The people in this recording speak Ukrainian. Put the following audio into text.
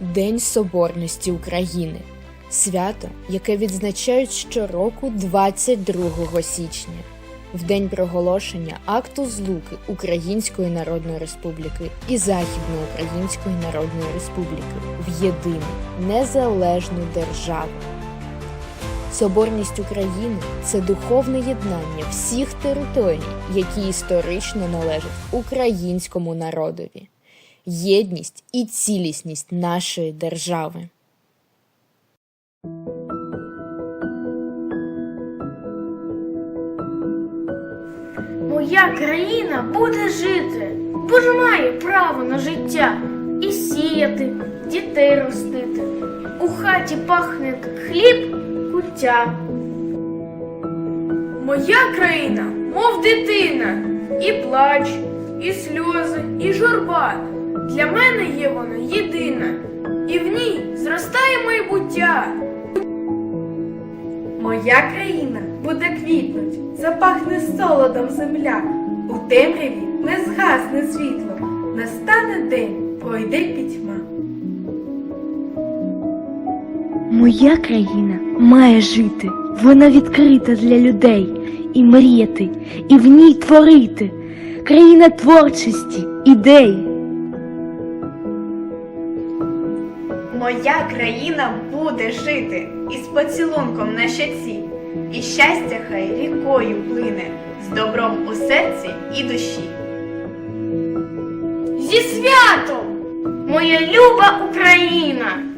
День Соборності України. Свято, яке відзначають щороку 22 січня, в день проголошення акту злуки Української Народної Республіки і Західноукраїнської Народної Республіки в єдину незалежну державу. Соборність України це духовне єднання всіх територій, які історично належать українському народові, єдність і цілісність нашої держави. Моя країна буде жити, бо ж має право на життя і сіяти, дітей ростити. У хаті пахне хліб, куття. Моя країна, мов дитина, і плач, і сльози, і журба. Для мене є вона єдина, і в ній зростає майбуття. Моя країна буде квітнуть, запахне солодом земля. У темряві не згасне світло, настане день, пройде пітьма. Моя країна має жити, вона відкрита для людей і мріяти, і в ній творити. Країна творчості, ідей. Моя країна буде жити із поцілунком на щаці, і щастя хай рікою плине з добром у серці і душі. Зі святом, моя люба Україна!